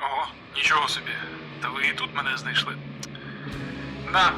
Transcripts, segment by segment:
Ого, нічого собі. Та ви і тут мене знайшли. Да,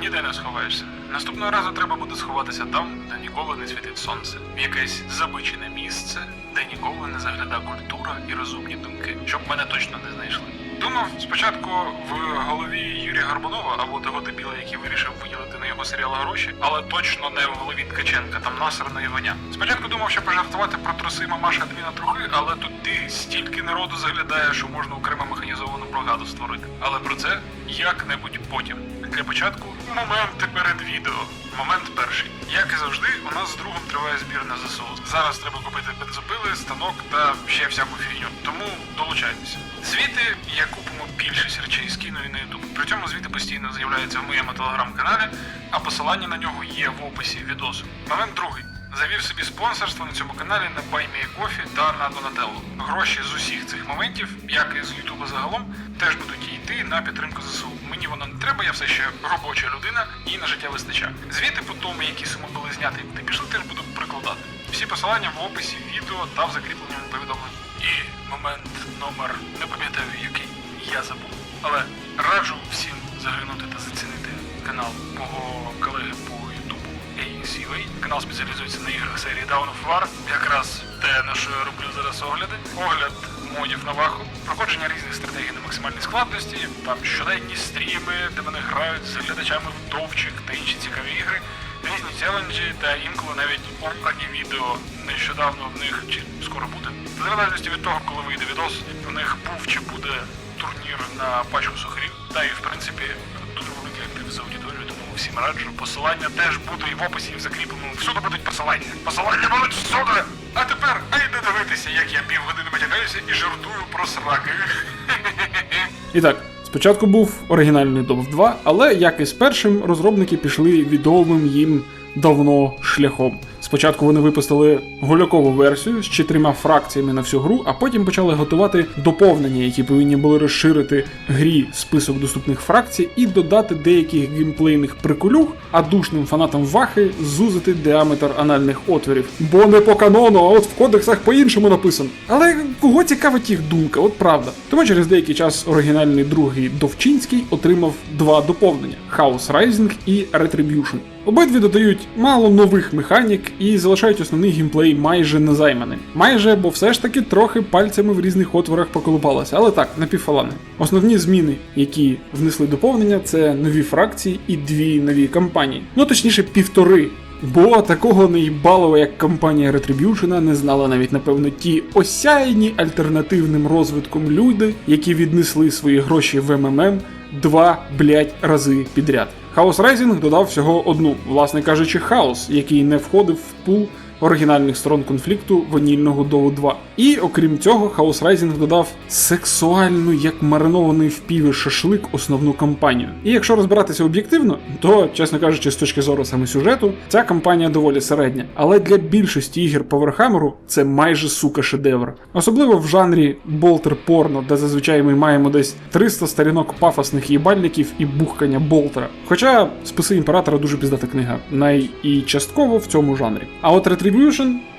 ніде не сховаєшся. Наступного разу треба буде сховатися там, де ніколи не світить сонце, в якесь забичене місце, де ніколи не загляда культура і розумні думки, щоб мене точно не знайшли. Думав спочатку в голові Юрія Горбунова або того дебіла, який вирішив виділити на його серіал гроші, але точно не в голові Ткаченка, там насрано і воня. Спочатку думав, що пожартувати про труси мамаша дві на трухи, але тут ти стільки народу заглядає, що можна окремо механізовану бригаду створити. Але про це як-небудь потім. Для початку моменти перед відео. Момент перший. Як і завжди, у нас з другом триває збір на ЗСУ. Зараз треба купити бензопили, станок та ще всяку фігню. Тому долучайтеся. Звіти я купимо більшість речей скину і на ютуб. При цьому звіти постійно з'являються в моєму телеграм-каналі, а посилання на нього є в описі відосу. Момент другий. Завів собі спонсорство на цьому каналі на BuyMeACoffee та на Donatello. Гроші з усіх цих моментів, як і з Ютуба загалом, теж будуть йти на підтримку ЗСУ. Мені воно не треба, я все ще робоча людина і на життя вистачає. Звіти по тому, які суми були зняті і куди пішли, теж буду прикладати. Всі посилання в описі відео та в закріпленому повідомленні. І момент номер не пам'ятаю який я забув. Але раджу всім заглянути та зацінити канал мого колеги ACUA. Канал спеціалізується на іграх серії Dawn of War. Якраз те, на що я роблю зараз огляди. Огляд модів на ваху, проходження різних стратегій на максимальній складності, там щоденні стріми, де вони грають з глядачами в товчик та інші цікаві ігри. Різні челенджі та інколи навіть обрані відео нещодавно в них чи скоро буде. В залежності від того, коли вийде відос, в них був чи буде турнір на пачку сухарів. Та і в принципі дуже великий актив з аудиторією, тому всім раджу. Посилання теж буде і в описі, і в закріпленому. Всюди будуть посилання. Посилання будуть всюди! А тепер айде дивитися, як я півгодини витягаюся і жартую про сраки. І так, спочатку був оригінальний Dove 2, але як і з першим, розробники пішли відомим їм давно шляхом. Спочатку вони випустили гольокову версію з чотирма фракціями на всю гру, а потім почали готувати доповнення, які повинні були розширити грі список доступних фракцій і додати деяких геймплейних приколюх, а душним фанатам вахи зузити діаметр анальних отворів. Бо не по канону, а от в кодексах по-іншому написано. Але кого цікавить їх думка, от правда. Тому через деякий час оригінальний другий Довчинський отримав два доповнення: Chaos Rising і Retribution. Обидві додають мало нових механік і залишають основний геймплей майже незайманим. Майже, бо все ж таки трохи пальцями в різних отворах поколупалося, але так, напівфалани. Основні зміни, які внесли доповнення, це нові фракції і дві нові кампанії. Ну точніше, півтори. Бо такого неїбалого, як компанія Retribution, не знала навіть напевно ті осяяні альтернативним розвитком люди, які віднесли свої гроші в МММ два блять рази підряд. Хаос Rising додав всього одну, власне кажучи, хаос, який не входив в пул оригінальних сторон конфлікту ванільного Доу 2. І окрім цього, Хаос Rising додав сексуальну, як маринований в піві шашлик, основну кампанію. І якщо розбиратися об'єктивно, то, чесно кажучи, з точки зору саме сюжету, ця кампанія доволі середня. Але для більшості ігор по Warhammer це майже сука шедевр. Особливо в жанрі болтер порно, де зазвичай ми маємо десь 300 сторінок пафосних їбальників і бухкання болтера. Хоча списи імператора дуже піздата книга, най і частково в цьому жанрі. А от Retribution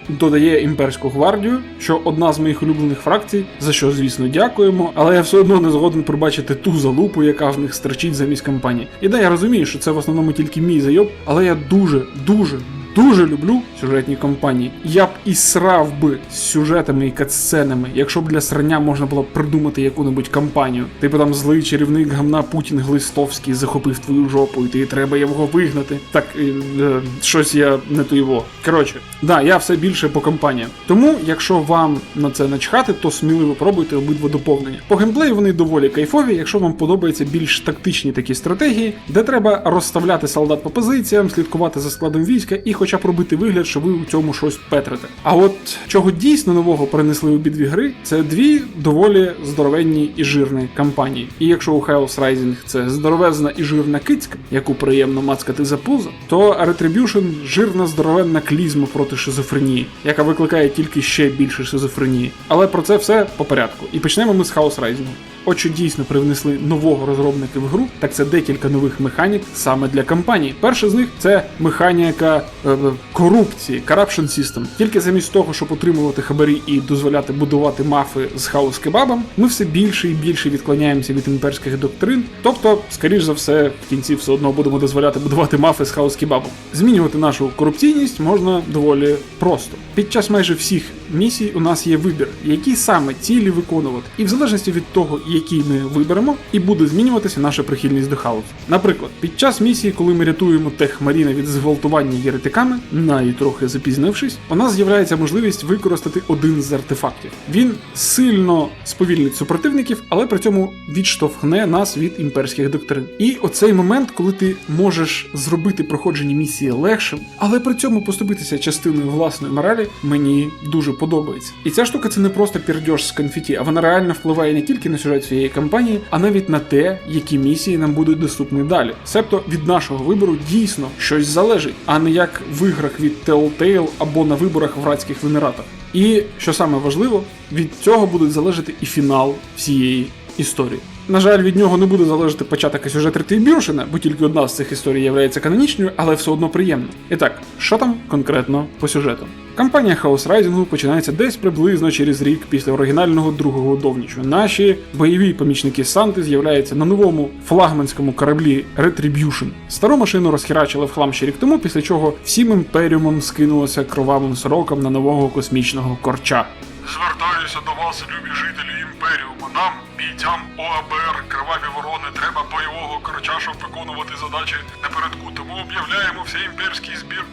додає імперську гвардію, що одна з моїх улюблених фракцій, за що, звісно, дякуємо, але я все одно не згоден пробачити ту залупу, яка в них стерчить замість кампанії. І да, я розумію, що це в основному тільки мій зайоб, але я дуже, дуже. Дуже люблю сюжетні кампанії. Я б і срав би з сюжетами і катсценами, якщо б для срання можна було придумати яку-небудь кампанію. Типу там злий чарівник гамна Путін Глистовський захопив твою жопу, і ти треба його вигнати. Так е, е, щось я не то його. Коротше, да, я все більше по кампаніям. Тому, якщо вам на це начхати, то сміливо пробуйте обидва доповнення. По геймплею вони доволі кайфові, якщо вам подобаються більш тактичні такі стратегії, де треба розставляти солдат по позиціям, слідкувати за складом війська і хоча б робити вигляд, що ви у цьому щось петрите. А от чого дійсно нового принесли обидві гри, це дві доволі здоровенні і жирні кампанії. І якщо у Chaos Rising це здоровезна і жирна кицька, яку приємно мацкати за пузо, то Retribution жирна здоровенна клізма проти шизофренії, яка викликає тільки ще більше шизофренії. Але про це все по порядку. І почнемо ми з Chaos Rising. Що дійсно привнесли нового розробника в гру, так це декілька нових механік саме для кампанії. Перша з них це механіка е, е, корупції, corruption system. Тільки замість того, щоб отримувати хабарі і дозволяти будувати мафи з хаос кебабом, ми все більше і більше відклоняємося від імперських доктрин. Тобто, скоріш за все, в кінці все одно будемо дозволяти будувати мафи з хаос кебабом. Змінювати нашу корупційність можна доволі просто. Під час майже всіх місій у нас є вибір, які саме цілі виконувати, і в залежності від того, які ми виберемо, і буде змінюватися наша прихильність до хаосу. Наприклад, під час місії, коли ми рятуємо Техмаріна від зґвалтування єретиками, навіть трохи запізнившись, у нас з'являється можливість використати один з артефактів. Він сильно сповільнить супротивників, але при цьому відштовхне нас від імперських доктрин. І оцей момент, коли ти можеш зробити проходження місії легшим, але при цьому поступитися частиною власної моралі, мені дуже подобається. І ця штука це не просто пірдьош з конфеті, а вона реально впливає не тільки на сюжет цієї кампанії, а навіть на те, які місії нам будуть доступні далі. Себто від нашого вибору дійсно щось залежить, а не як в іграх від Telltale або на виборах в Радських Виміратах. І що саме важливо, від цього будуть залежати і фінал всієї історії. На жаль, від нього не буде залежати початок і сюжет Ретрибюшена, бо тільки одна з цих історій є канонічною, але все одно приємно. І так, що там конкретно по сюжету? Кампанія Хаос Райзінгу починається десь приблизно через рік після оригінального другого довнічу. Наші бойові помічники Санти з'являються на новому флагманському кораблі Retribution. Стару машину розхерачили в хлам ще рік тому, після чого всім імперіумом скинулося кровавим сороком на нового космічного корча. Звертаюся до вас, любі жителі імперіуму. Нам, бійцям ОАБР, криваві ворони, треба бойового корча, щоб виконувати задачі напередку. Тому об'являємо всеімперський збір.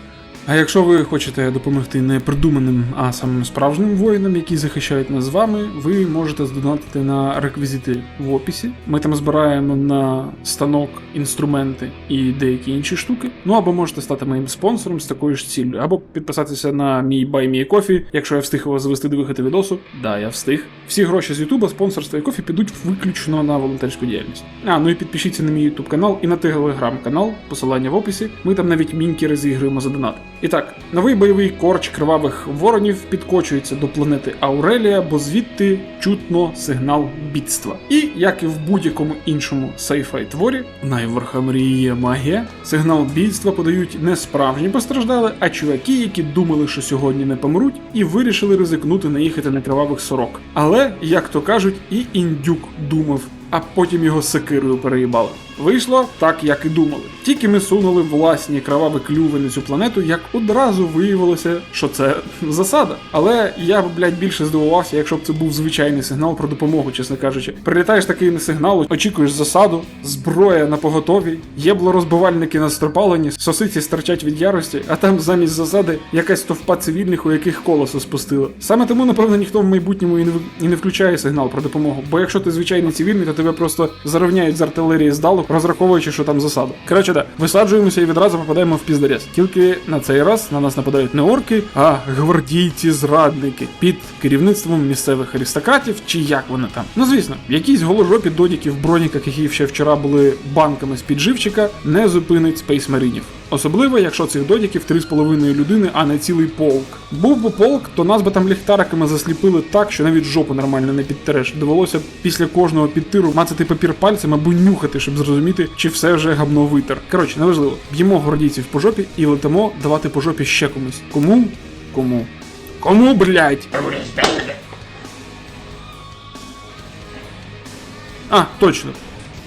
А якщо ви хочете допомогти не придуманим, а самим справжнім воїнам, які захищають нас з вами, ви можете здонатити на реквізити в описі. Ми там збираємо на станок інструменти і деякі інші штуки. Ну або можете стати моїм спонсором з такою ж ціллю, або підписатися на мій a Coffee, якщо я встиг його завести до виходу відосу. Да, я встиг. Всі гроші з Ютуба, спонсорства і кофі підуть виключно на волонтерську діяльність. А, ну і підпишіться на мій Ютуб канал і на телеграм-канал, посилання в описі. Ми там навіть міньки розігруємо за донат. І так, новий бойовий корч кривавих воронів підкочується до планети Аурелія, бо звідти чутно сигнал бідства. І як і в будь-якому іншому сайфай творі, найверхамрії є магія, сигнал бідства подають не справжні постраждали, а чуваки, які думали, що сьогодні не помруть, і вирішили ризикнути наїхати на кривавих сорок. Але, як то кажуть, і індюк думав, а потім його секирою переїбали. Вийшло так, як і думали. Тільки ми сунули власні кроваві клюви на цю планету, як одразу виявилося, що це засада. Але я б, блядь, більше здивувався, якщо б це був звичайний сигнал про допомогу, чесно кажучи. Прилітаєш такий на сигнал, очікуєш засаду, зброя на поготові, єблорозбивальники на стропаленні, сосиці стирчать від ярості, а там замість засади якась товпа цивільних, у яких колесо спустило. Саме тому, напевно, ніхто в майбутньому і не, і не включає сигнал про допомогу. Бо якщо ти звичайний цивільний, то тебе просто зарівняють з артилерії здалеку, розраховуючи, що там засада. Коротше, да, висаджуємося і відразу попадаємо в піздарез. Тільки на цей раз на нас нападають не орки, а гвардійці-зрадники під керівництвом місцевих аристократів, чи як вони там. Ну звісно, якісь голожопі додіки в броніках, які ще вчора були банками з підживчика, не зупинить спейсмаринів. Особливо, якщо цих додіків 3,5 людини, а не цілий полк. Був би полк, то нас би там ліхтариками засліпили так, що навіть жопу нормально не підтереш. Довелося б після кожного підтиру мацати папір пальцем або нюхати, щоб зрозуміти, чи все вже гавно витер. Коротше, неважливо. Б'ємо гвардійців по жопі і летимо давати по жопі ще комусь. Кому? Кому? Кому, блядь? А, точно.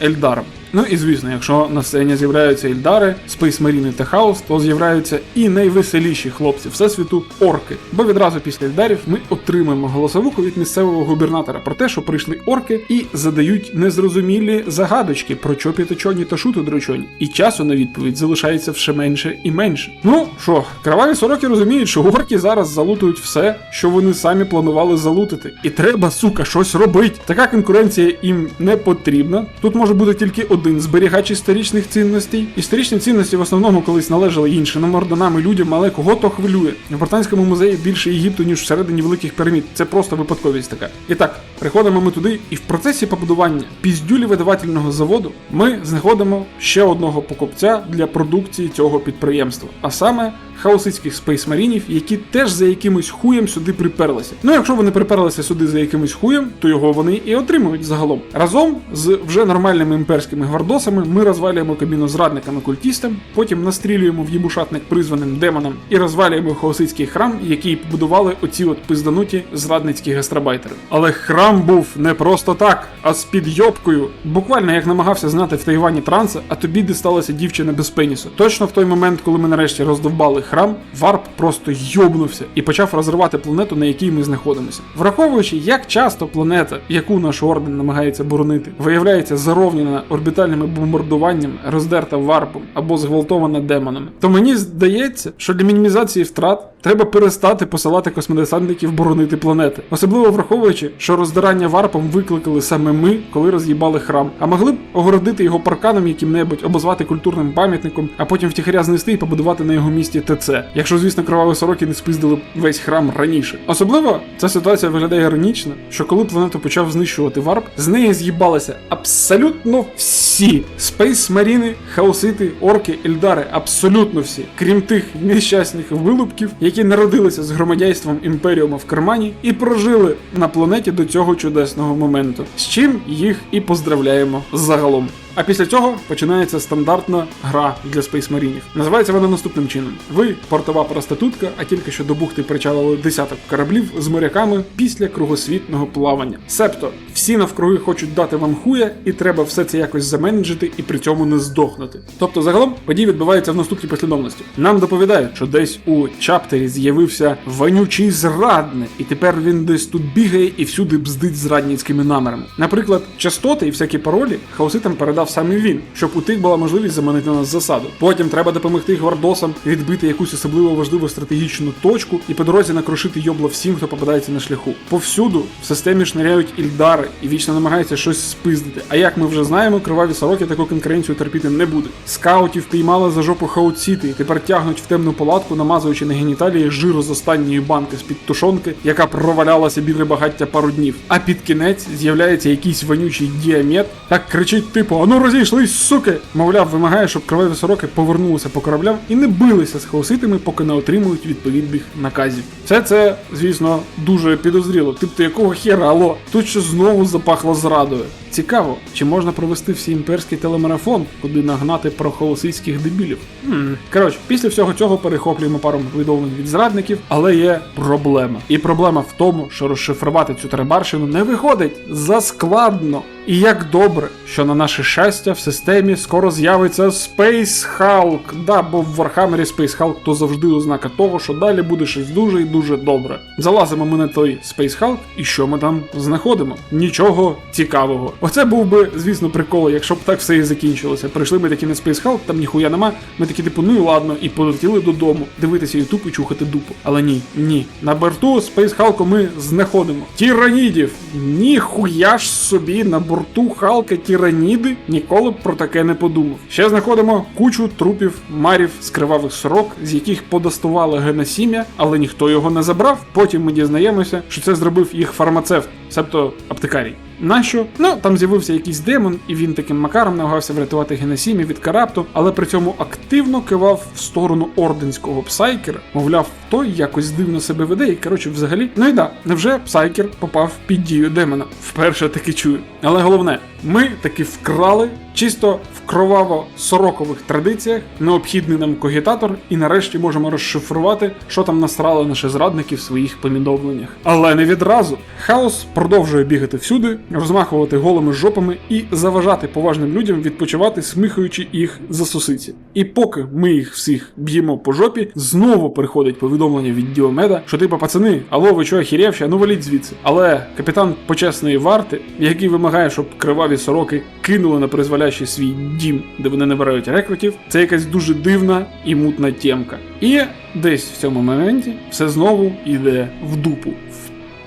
Ельдаром. Ну і звісно, якщо на сцені з'являються Ельдари, Спейсмаріни та Хаос, то з'являються і найвеселіші хлопці всесвіту орки. Бо відразу після Ельдарів ми отримаємо голосовуху від місцевого губернатора про те, що прийшли орки і задають незрозумілі загадочки про чопі та чоні та шуту дрочоні. І часу на відповідь залишається все менше і менше. Ну що, кроваві сороки розуміють, що орки зараз залутують все, що вони самі планували залутити. І треба, сука, щось робити. Така конкуренція їм не потрібна. Тут може бути тільки один один зберігач історичних цінностей. Історичні цінності в основному колись належали іншим орденам і людям, але кого то хвилює. В британському музеї більше Єгипту, ніж всередині великих пірамід. Це просто випадковість така. І так, приходимо ми туди, і в процесі побудування піздюлі видавательного заводу ми знаходимо ще одного покупця для продукції цього підприємства, а саме хаосицьких спейсмарінів, які теж за якимось хуєм сюди приперлися. Ну, якщо вони приперлися сюди за якимось хуєм, то його вони і отримують загалом. Разом з вже нормальними імперськими гвардосами ми розвалюємо кабіну зрадниками культістам, потім настрілюємо в їбушатник призваним демонам і розвалюємо хаосицький храм, який побудували оці от пиздануті зрадницькі гастробайтери. Але храм був не просто так, а з підйобкою. Буквально як намагався знати в Тайвані транса, а тобі дісталася дівчина без пенісу. Точно в той момент, коли ми нарешті роздовбали храм, варп просто йобнувся і почав розривати планету, на якій ми знаходимося. Враховуючи, як часто планета, яку наш орден намагається боронити, виявляється заровнена орбітальними бомбардуваннями, роздерта варпом або зґвалтована демонами, то мені здається, що для мінімізації втрат треба перестати посилати космодесантників боронити планети, особливо враховуючи, що роздирання варпом викликали саме ми, коли роз'їбали храм, а могли б огородити його парканом яким-небудь, обозвати культурним пам'ятником, а потім втіхаря знести і побудувати на його місці ТЦ. Якщо, звісно, кроваві сороки не спиздили б весь храм раніше. Особливо ця ситуація виглядає іронічно, що коли планету почав знищувати варп, з неї з'їбалися абсолютно всі спейс маріни, хаосити, орки, ельдари, абсолютно всі, крім тих нещасних вилупків, які народилися з громадянством імперіума в кармані і прожили на планеті до цього чудесного моменту. З чим їх і поздравляємо загалом. А після цього починається стандартна гра для спейсмарінів. Називається вона наступним чином: ви портова проститутка, а тільки що до бухти причалили десяток кораблів з моряками після кругосвітного плавання. Себто всі навкруги хочуть дати вам хуя, і треба все це якось заменеджити і при цьому не здохнути. Тобто, загалом події відбуваються в наступній послідовності. Нам доповідають, що десь у чаптері з'явився вонючий зрадник, і тепер він десь тут бігає і всюди бздить зрадницькими намерами. Наприклад, частоти і всякі паролі хаоситам передав саме він, щоб у тих була можливість заманити нас засаду. Потім треба допомогти гвардосам відбити якусь особливо важливу стратегічну точку і по дорозі накрушити йобла всім, хто попадається на шляху. Повсюду в системі шниряють ільдари і вічно намагаються щось спиздити. А як ми вже знаємо, криваві сороки таку конкуренцію терпіти не будуть. Скаутів піймали за жопу хаутсіти і тепер тягнуть в темну палатку, намазуючи на геніталії жиру з останньої банки з-під тушонки, яка провалялася біля багаття пару днів. А під кінець з'являється якийсь вонючий діамет, так кричить типу: Ану розійшлись, суки! Мовляв, вимагає, щоб криваві сороки повернулися по кораблям і не билися з хаоситами, поки не отримують відповідних наказів. Все це, звісно, дуже підозріло. Тобто, якого хера, алло, тут що знову запахло зрадою. Цікаво, чи можна провести всі імперський телемарафон, куди нагнати про прохолосицьких дебілів. Хм. Коротше, після всього цього перехоплюємо пару повідомлень від зрадників, але є проблема. І проблема в тому, що розшифрувати цю тарабарщину не виходить заскладно. І як добре, що на наше щастя в системі скоро з'явиться Space Hulk. Да, бо в Warhammer Space Hulk то завжди ознака того, що далі буде щось дуже і дуже добре. Залазимо ми на той Space Hulk, і що ми там знаходимо? Нічого цікавого. Оце був би, звісно, прикол, якщо б так все і закінчилося. Прийшли ми такі на Space Hulk, там ніхуя нема. Ми такі, типу, ну і ладно, і полетіли додому, дивитися ютуб і чухати дупу. Але ні, ні. На борту Space Hulk ми знаходимо тіранідів. Ніхуя ж собі на борту Халка Тіраніди ніколи б про таке не подумав. Ще знаходимо кучу трупів марів з кривавих сорок, з яких подастували геносім'я, але ніхто його не забрав. Потім ми дізнаємося, що це зробив їх фармацевт, себто аптекарій. Нащо? Ну там з'явився якийсь демон, і він таким макаром намагався врятувати геносімі від карапту, але при цьому активно кивав в сторону орденського псайкера. Мовляв, той якось дивно себе веде, і коротше, взагалі. Ну і да, невже псайкер попав під дію демона? Вперше таки чую. Але головне, ми таки вкрали чисто в кроваво-сорокових традиціях необхідний нам когітатор, і нарешті можемо розшифрувати, що там насрали наші зрадники в своїх повідомленнях. Але не відразу. Хаос продовжує бігати всюди, розмахувати голими жопами і заважати поважним людям відпочивати, смихаючи їх за сосиці. І поки ми їх всіх б'ємо по жопі, знову приходить повідомлення від Діомеда, що типу, пацани, алло, ви чого охерівші, а ну валіть звідси. Але капітан почесної варти, який вимагає, щоб криваві сороки кинули на призволящий свій дім, де вони набирають рекрутів, це якась дуже дивна і мутна тємка. І десь в цьому моменті все знову йде в дупу.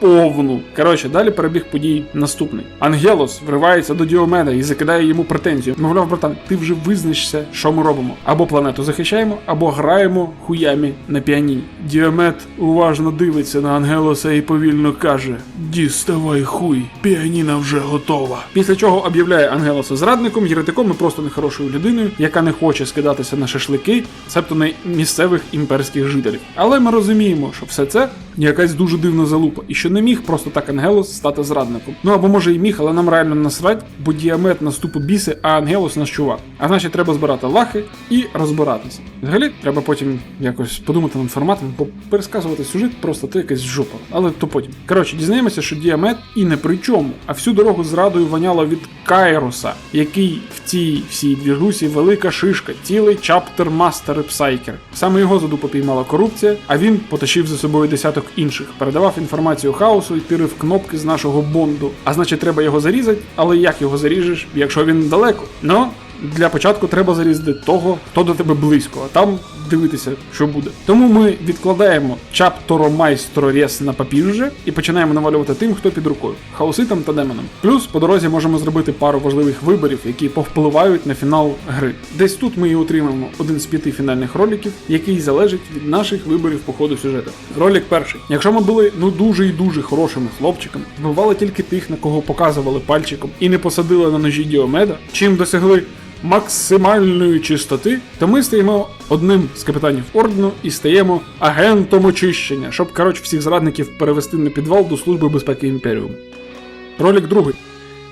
Повну. Коротше, далі перебіг подій наступний. Ангелос вривається до Діомеда і закидає йому претензію. Мовляв, братан, ти вже визначишся, що ми робимо. Або планету захищаємо, або граємо хуями на піаніні. Діомед уважно дивиться на Ангелоса і повільно каже: Діставай хуй, піаніна вже готова. Після чого об'являє Ангелоса зрадником, єретиком і просто нехорошою людиною, яка не хоче скидатися на шашлики, себто на місцевих імперських жителів. Але ми розуміємо, що все це якась дуже дивна залупа, і що не міг просто так Ангелос стати зрадником. Ну або може і міг, але нам реально насрать, бо діамет наступу біси, а Ангелос наш чувак. А значить, треба збирати лахи і розбиратися. Взагалі, треба потім якось подумати над форматом, бо пересказувати сюжет просто то якась жопа. Але то потім. Коротше, дізнаємося, що діамет і не при чому, а всю дорогу зрадою воняло від Кайроса, який в цій всій двіжусі велика шишка, цілий чаптер мастер псайкер. Саме його за дупу піймала корупція, а він потащив за собою десяток інших, передавав інформацію хаосу і тирив кнопки з нашого бонду. А значить, треба його зарізати, але як його заріжеш, якщо він далеко? Ну. Для початку треба зарізати того, хто до тебе близько, а там дивитися, що буде. Тому ми відкладаємо чапторомайстро рез на папірже і починаємо навалювати тим, хто під рукою хаоситам та демонам. Плюс по дорозі можемо зробити пару важливих виборів, які повпливають на фінал гри. Десь тут ми і отримаємо один з п'яти фінальних роликів, який залежить від наших виборів по ходу сюжету. Ролик перший. Якщо ми були ну дуже і дуже хорошими хлопчиками, вбивали тільки тих, на кого показували пальчиком, і не посадили на ножі Діомеда, чим досягли максимальної чистоти, то ми стаємо одним з капітанів ордену і стаємо агентом очищення, щоб коротше всіх зрадників перевести на підвал до служби безпеки імперіуму. Ролик другий.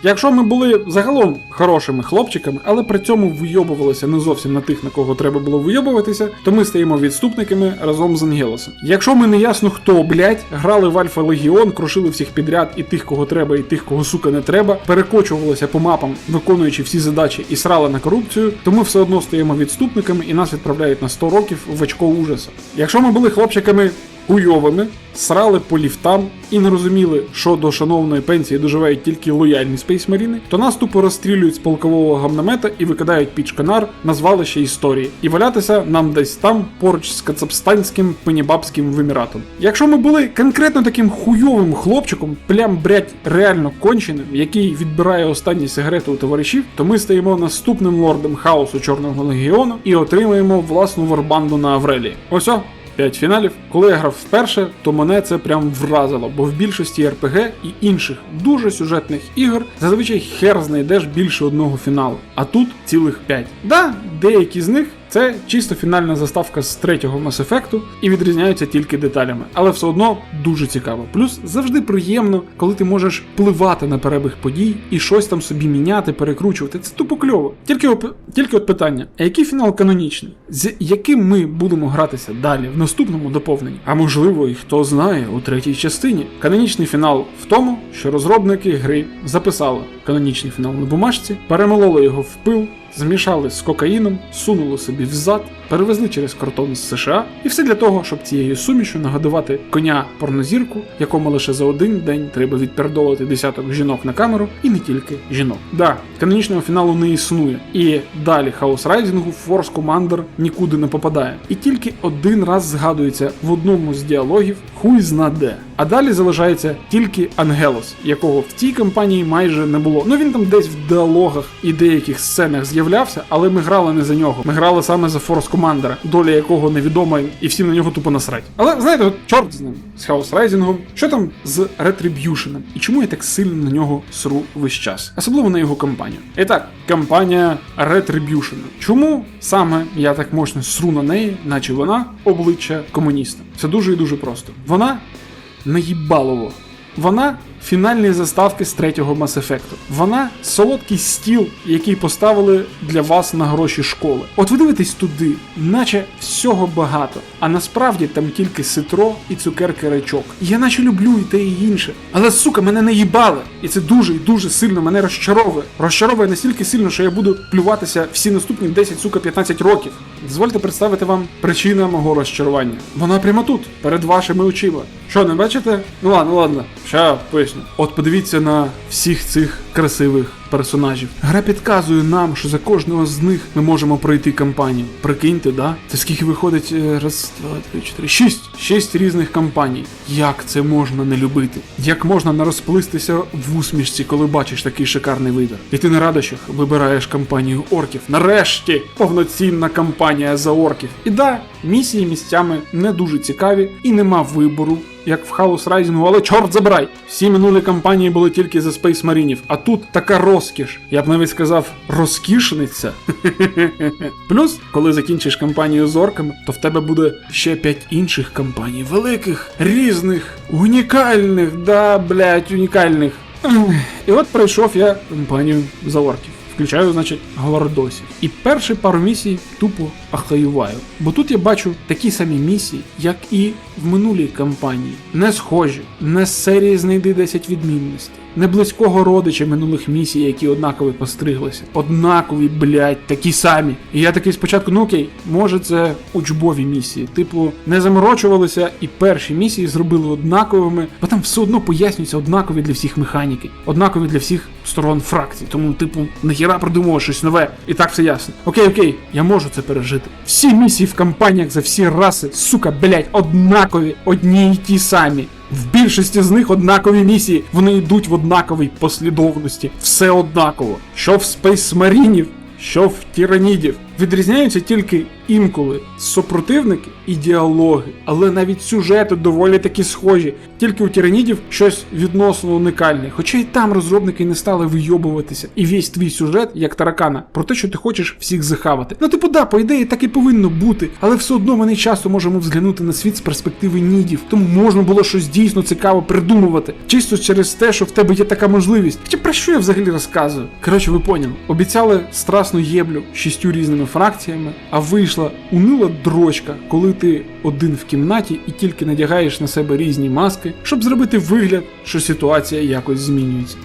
Якщо ми були загалом хорошими хлопчиками, але при цьому вийобувалися не зовсім на тих, на кого треба було вийобуватися, то ми стаємо відступниками разом з Ангелосом. Якщо ми не ясно хто, блять, грали в Альфа Легіон, крушили всіх підряд і тих, кого треба, і тих, кого сука не треба, перекочувалися по мапам, виконуючи всі задачі і срали на корупцію, то ми все одно стаємо відступниками і нас відправляють на 100 років в очко ужаса. Якщо ми були хлопчиками хуйовими, срали по ліфтам і не розуміли, що до шановної пенсії доживають тільки лояльні спейсмаріни, то нас тупо розстрілюють з полкового гамномета і викидають під шканар на звалище історії. І валятися нам десь там поруч з кацапстанським пенібабським виміратом. Якщо ми були конкретно таким хуйовим хлопчиком, плям брять реально конченим, який відбирає останні сигарети у товаришів, то ми стаємо наступним лордом хаосу Чорного легіону і отримаємо власну варбанду на Аврелії. Ось 5 фіналів. Коли я грав вперше, то мене це прям вразило, бо в більшості РПГ і інших дуже сюжетних ігор зазвичай хер знайдеш більше одного фіналу, а тут цілих 5. Да, деякі з них це чисто фінальна заставка з третього Mass Effect і відрізняються тільки деталями, але все одно дуже цікаво. Плюс завжди приємно, коли ти можеш впливати на перебіг подій і щось там собі міняти, перекручувати. Це тупо кльово. Тільки, оп- тільки от питання: а який фінал канонічний? З яким ми будемо гратися далі в наступному доповненні? А можливо, і хто знає у третій частині. Канонічний фінал в тому, що розробники гри записали канонічний фінал на бумажці, перемололи його в пил. Змішали з кокаїном, сунули собі взад, перевезли через кордон з США, і все для того, щоб цією сумішю нагодувати коня порнозірку, якому лише за один день треба відпердолити десяток жінок на камеру, і не тільки жінок. Да, канонічного фіналу не існує, і далі хаос райдингу Force Commander нікуди не попадає. І тільки один раз згадується в одному з діалогів хуй зна де. А далі залишається тільки Ангелос, якого в цій кампанії майже не було. Ну він там десь в діалогах і деяких сценах з'являвся, але ми грали не за нього. Ми грали саме за Форс Командера, доля якого невідома, і всім на нього тупо насрать. Але знаєте, от чорт з ним, з Хаус Райзінгом, що там з Ретриб'юшеном? І чому я так сильно на нього сру весь час? Особливо на його кампанію. І так, кампанія Retribution. Чому саме я так мощно сру на неї, наче вона обличчя комуніста? Це дуже і дуже просто. Вона наїбалово. Вона фінальні заставки з третього Mass Effect. Вона солодкий стіл, який поставили для вас на гроші школи. От ви дивитесь туди, наче всього багато, а насправді там тільки ситро і цукерки речок. Я наче люблю і те і інше. Але сука, мене не їбали. І це дуже і дуже сильно мене розчаровує. Розчаровує настільки сильно, що я буду плюватися всі наступні 10, сука, 15 років. Дозвольте представити вам причину мого розчарування. Вона прямо тут, перед вашими очима. Що, не бачите? Ну ладно, ладно, ща поясню. От подивіться на всіх цих красивих персонажів. Гра підказує нам, що за кожного з них ми можемо пройти кампанію. Прикиньте, да? Це скільки виходить е, раз, два, три, чотири, шість. Шість різних кампаній. Як це можна не любити? Як можна не розплистися в усмішці, коли бачиш такий шикарний вибір? І ти на радощах вибираєш кампанію орків. Нарешті повноцінна кампанія за орків. І да, місії місцями не дуже цікаві і нема вибору. Як в Хаус Райзінгу, але чорт забирай! Всі минулі кампанії були тільки за Space Марінів, а тут така розкіш. Я б навіть сказав, розкішниця. Плюс, коли закінчиш кампанію з орками, то в тебе буде ще п'ять інших кампаній, великих, різних, унікальних, да, блять, унікальних. І от пройшов я кампанію за орків. Включаю, значить, гвардосів. І перші пару місій тупо ахаюваю. Бо тут я бачу такі самі місії, як і в минулій кампанії. Не схожі, не з серії знайди 10 відмінностей. Не близького родича минулих місій, які однакові постриглися. Однакові, блядь, такі самі. І я такий спочатку, ну окей, може це учбові місії. Типу, не заморочувалися і перші місії зробили однаковими, бо там все одно пояснюються однакові для всіх механіки, однакові для всіх сторон фракцій. Тому, типу, нахіра придумував щось нове, і так все ясно. Окей, окей, я можу це пережити. Всі місії в кампаніях за всі раси, сука, блять, однакові, одні й ті самі. В більшості з них однакові місії, вони йдуть в однаковій послідовності. Все однаково. Що в Space Marine, що в Тиранідів. Відрізняються тільки інколи супротивники і діалоги, але навіть сюжети доволі таки схожі. Тільки у тиранідів щось відносно уникальне. Хоча й там розробники не стали вийобуватися. І весь твій сюжет, як таракана, про те, що ти хочеш всіх захавати. Ну, типу, да, по ідеї так і повинно бути, але все одно ми не часто можемо взглянути на світ з перспективи нідів. Тому можна було щось дійсно цікаве придумувати. Чисто через те, що в тебе є така можливість. Чи про що я взагалі розказую? Коротше, ви поняли. Обіцяли страсну єблю шістю різними фракціями, а вийшла унила дрочка, коли ти один в кімнаті і тільки надягаєш на себе різні маски, щоб зробити вигляд, що ситуація якось змінюється.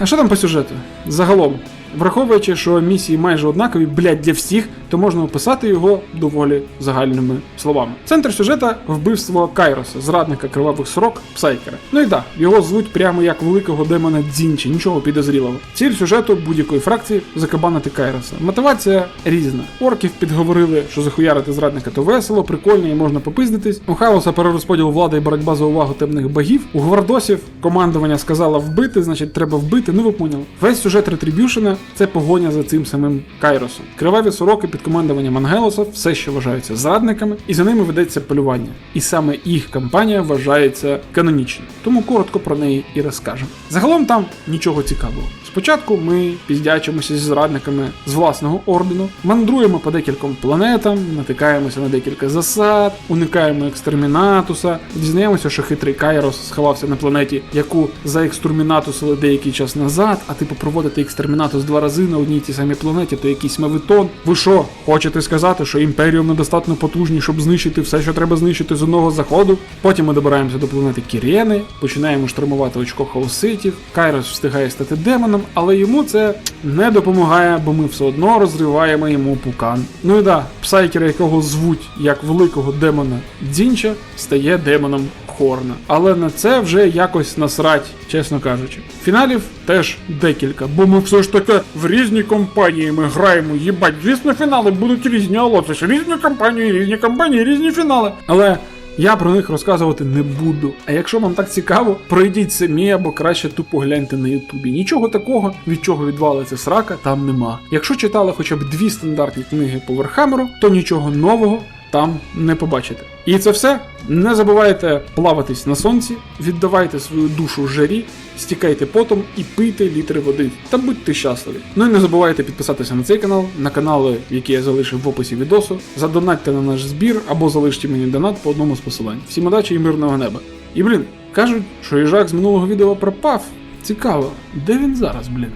А що там по сюжету? Загалом. Враховуючи, що місії майже однакові, блядь, для всіх, то можна описати його доволі загальними словами. Центр сюжета вбивство Кайроса, зрадника кривавих сорок, Псайкера. Ну і да, його звуть прямо як великого демона Дзінчі, нічого підозрілого. Ціль сюжету будь-якої фракції закабанити Кайроса. Мотивація різна. Орків підговорили, що захуярити зрадника то весело, прикольно і можна попиздитись. У хаоса перерозподіл влади і боротьба за увагу темних богів. У гвардосів командування сказало вбити, значить треба вбити. Ну ви поняли. Весь сюжет Ретриб'юшена це погоня за цим самим Кайросом. Криваві сороки під командуванням Ангелоса все ще вважаються зрадниками, і за ними ведеться полювання. І саме їх кампанія вважається канонічною. Тому коротко про неї і розкажемо. Загалом там нічого цікавого. Спочатку ми піздячимося зі зрадниками з власного ордену, мандруємо по декільком планетам, натикаємося на декілька засад, уникаємо екстермінатуса, дізнаємося, що хитрий Кайрос сховався на планеті, яку заекстермінатусили деякий час назад, а типу проводити екстермінатус два рази на одній тій самій планеті, то якийсь мавитон. Ви що, хочете сказати, що імперіум недостатньо потужні, щоб знищити все, що треба знищити з одного заходу? Потім ми добираємося до планети Кірєни, починаємо штурмувати очко хаоситів, Кайрос встигає стати демоном, але йому це не допомагає, бо ми все одно розриваємо йому пукан. Ну і да, псайкера, якого звуть як великого демона Дзінча, стає демоном Хорна. Але на це вже якось насрать, чесно кажучи. Фіналів теж декілька, бо ми все ж таки в різні компанії ми граємо. Їбать, звісно, фінали будуть різні, але це ж різні компанії, різні компанії, різні фінали. Але я про них розказувати не буду. А якщо вам так цікаво, пройдіть самі або краще тупо гляньте на Ютубі. Нічого такого, від чого відвалиться срака, там нема. Якщо читали хоча б дві стандартні книги по Верхамеру, то нічого нового там не побачите. І це все. Не забувайте плаватись на сонці, віддавайте свою душу жарі, стікайте потом і пийте літри води. Та будьте щасливі. Ну і не забувайте підписатися на цей канал, на канали, які я залишив в описі відосу. Задонатьте на наш збір або залиште мені донат по одному з посилань. Всім удачі і мирного неба. І блін, кажуть, що їжак з минулого відео пропав. Цікаво, де він зараз, блін?